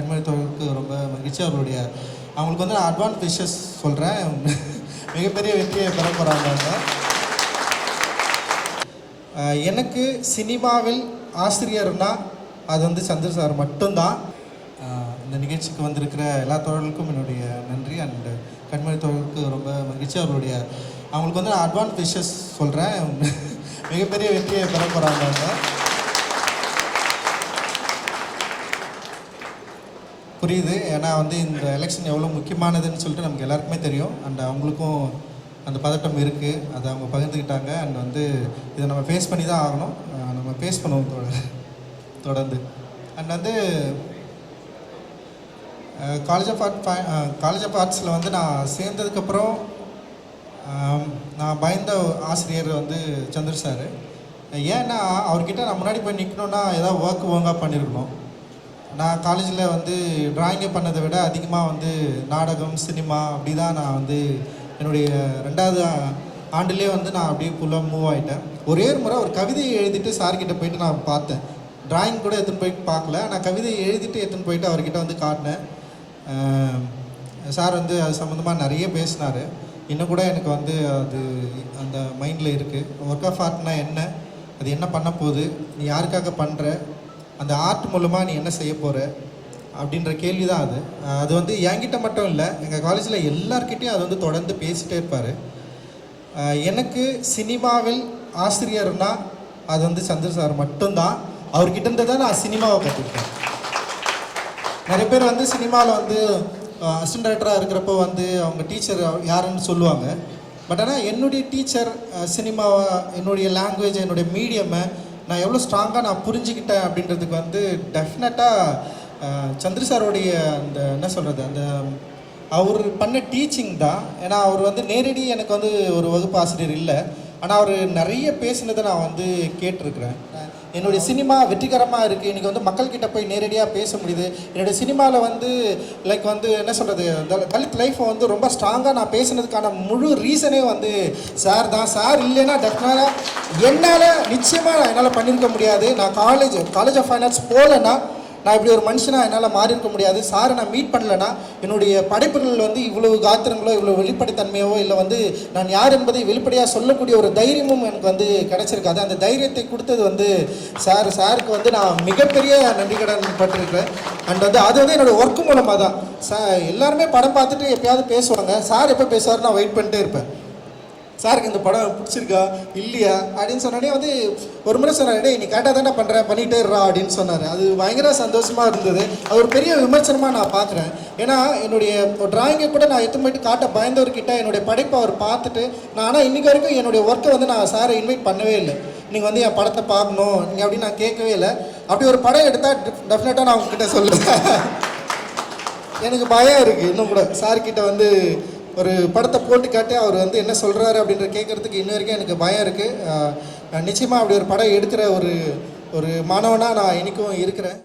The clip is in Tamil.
கண்மணி தொழிலுக்கு ரொம்ப மகிழ்ச்சி. அவருடைய அவங்களுக்கு வந்து நான் அட்வான்ஸ் விஷஸ் சொல்கிறேன் மிகப்பெரிய வெற்றியை பெற போகிறாங்க எனக்கு சினிமாவில் ஆசிரியர்னா அது வந்து சந்திர சார் மட்டும்தான். இந்த நிகழ்ச்சிக்கு வந்திருக்கிற எல்லா தோழர்களுக்கும் என்னுடைய நன்றி. அண்ட் கண்மணி தோழர்களுக்கு ரொம்ப மகிழ்ச்சி. அவருடைய அவங்களுக்கு வந்து நான் அட்வான்ஸ் விஷஸ் சொல்கிறேன் மிகப்பெரிய வெற்றியை பெற போகிறாங்க புரியுது. ஏன்னா வந்து இந்த எலெக்ஷன் எவ்வளோ முக்கியமானதுன்னு சொல்லிட்டு நமக்கு எல்லாருக்குமே தெரியும். அண்ட் அவங்களுக்கும் அந்த பதட்டம் இருக்குது அதை அவங்க பகிர்ந்துக்கிட்டாங்க. அண்ட் வந்து இதை நம்ம ஃபேஸ் பண்ணி தான் ஆகணும். நம்ம ஃபேஸ் பண்ணுவோம் தொட- தொடர்ந்து. அண்ட் வந்து college of art college of ஆர்ட்ஸில் வந்து நான் சேர்ந்ததுக்கப்புறம் நான் பயந்த ஆசிரியர் வந்து சந்திர சார். ஏன்னா அவர்கிட்ட நான் முன்னாடி போய் நிற்கணுன்னா ஏதாவது ஒர்க் ஒழுங்காக பண்ணியிருக்கணும் நான் காலேஜில் வந்து ட்ராயிங்கை பண்ணதை விட அதிகமாக வந்து நாடகம் சினிமா அப்படி தான் நான் வந்து என்னுடைய ரெண்டாவது ஆண்டுலேயே வந்து நான் அப்படியே ஃபுல்லாக மூவ் ஆகிட்டேன் ஒரே ஒரு முறை ஒரு கவிதையை எழுதிட்டு சார்கிட்ட போயிட்டு நான் பார்த்தேன். ட்ராயிங் கூட எடுத்துன்னு போய் பார்க்கல. நான் கவிதையை எழுதிட்டு எடுத்துன்னு போயிட்டு அவர்கிட்ட வந்து காட்டினேன். சார் வந்து அது சம்மந்தமாக நிறைய பேசினார். இன்னும் கூட எனக்கு வந்து அது அந்த மைண்டில் இருக்குது ஒர்க் ஆஃப் ஆர்ட்னா என்ன? அது என்ன பண்ண போகுது? நீ யாருக்காக பண்ணுற அந்த ஆர்ட் மூலமாக நீ என்ன செய்ய போகிற அப்படின்ற கேள்வி தான் அது. அது வந்து என்கிட்ட மட்டும் இல்லை எங்கள் காலேஜில் எல்லார்கிட்டயும் அது வந்து தொடர்ந்து பேசிகிட்டே இருப்பார். எனக்கு சினிமாவில் ஆசிரியர்னா அது வந்து சந்திர சார் மட்டும்தான். அவர்கிட்ட இருந்து தான் நான் சினிமாவை கற்றுக்கிட்டேன் நிறைய பேர் வந்து சினிமாவில் வந்து அசிஸ்டன்ட் டைரக்டராக இருக்கிறப்போ வந்து அவங்க டீச்சர் யாருன்னு சொல்லுவாங்க. பட் ஆனால் என்னுடைய டீச்சர் சினிமாவை என்னுடைய லாங்குவேஜ் என்னுடைய மீடியமை நான் எவ்வளோ ஸ்ட்ராங்காக நான் புரிஞ்சுக்கிட்டேன் அப்படின்றதுக்கு வந்து டெஃபினட்டாக சந்திர சாரோடைய அந்த என்ன சொல்கிறது அந்த அவர் பண்ண டீச்சிங் தான். ஏன்னா அவர் வந்து நேரடி எனக்கு வந்து ஒரு வகுப்பு ஆசிரியர் இல்லை. ஆனால் அவர் நிறைய பேசினதை நான் வந்து கேட்டிருக்கிறேன். என்னுடைய சினிமா வெற்றிகரமாக இருக்குது இன்றைக்கி வந்து மக்கள்கிட்ட போய் நேரடியாக பேச முடியுது. என்னுடைய சினிமாவில் வந்து லைக் வந்து என்ன சொல்கிறது தலித் லைஃப்பை வந்து ரொம்ப ஸ்ட்ராங்காக நான் பேசுனதுக்கான முழு ரீசனே வந்து சார் தான். சார் இல்லைன்னா டெஃபினாக என்னால் நிச்சயமாக என்னால் பண்ணியிருக்க முடியாது. நான் காலேஜ் காலேஜ் ஆஃப் ஃபைனான்ஸ் போகலன்னா நான் இப்படி ஒரு மனுஷனாக என்னால் மாறி இருக்க முடியாது. சாரை நான் மீட் பண்ணலனா என்னுடைய படைப்புகள் வந்து இவ்வளவு காத்திரங்களோ இவ்வளோ வெளிப்படைத்தன்மையோ இல்லை வந்து நான் யார் என்பதை வெளிப்படையாக சொல்லக்கூடிய ஒரு தைரியமும் எனக்கு வந்து கிடச்சிருக்காது அந்த தைரியத்தை கொடுத்தது வந்து சார். சாருக்கு வந்து நான் மிகப்பெரிய நன்றி கடன் பட்டிருக்கிறேன். அண்ட் வந்து அது வந்து என்னோடய ஒர்க் மூலமாக தான் சார் எல்லாருமே படம் பார்த்துட்டு எப்பயாவது பேசுவாங்க. சார் எப்போ பேசுவார் நான் வெயிட் பண்ணிட்டே இருப்பேன். சாருக்கு இந்த படம் பிடிச்சிருக்கா? இல்லையா? அப்படின்னு சொன்னோடனே வந்து ஒரு முறை சொன்னாரு நீ கரெக்டாக தானே பண்ணுறேன் பண்ணிகிட்டே இருறா அப்படின்னு சொன்னார். அது பயங்கர சந்தோஷமாக இருந்தது. அது ஒரு பெரிய விமர்சனமாக நான் பார்க்குறேன். ஏன்னா என்னுடைய டிராயிங்கை கூட நான் எத்தனை போயிட்டு காட்ட பயந்தவர்கிட்ட என்னுடைய படைப்பை அவர் பார்த்துட்டு நான் ஆனால் இன்றைக்கி வரைக்கும் என்னுடைய ஒர்க்கை வந்து நான் சாரை இன்வைட் பண்ணவே இல்லை. நீங்கள் வந்து என் படத்தை பார்க்கணும். நீங்கள் அப்படின்னு நான் கேட்கவே இல்லை. அப்படி ஒரு படம் எடுத்தால் டெஃபினட்டாக நான் உங்ககிட்ட சொல்லுவேன். எனக்கு பயம் இருக்குது இன்னும் கூட சார்கிட்ட வந்து ஒரு படத்தை போட்டு காட்டி அவர் வந்து என்ன சொல்கிறாரு அப்படின்ற கேட்குறதுக்கு இன்ன வரைக்கும் எனக்கு பயம் இருக்குது நிச்சயமாக அப்படி ஒரு படம் எடுக்கிற ஒரு ஒரு மாணவனாக நான் இன்றைக்கும் இருக்கிறேன்.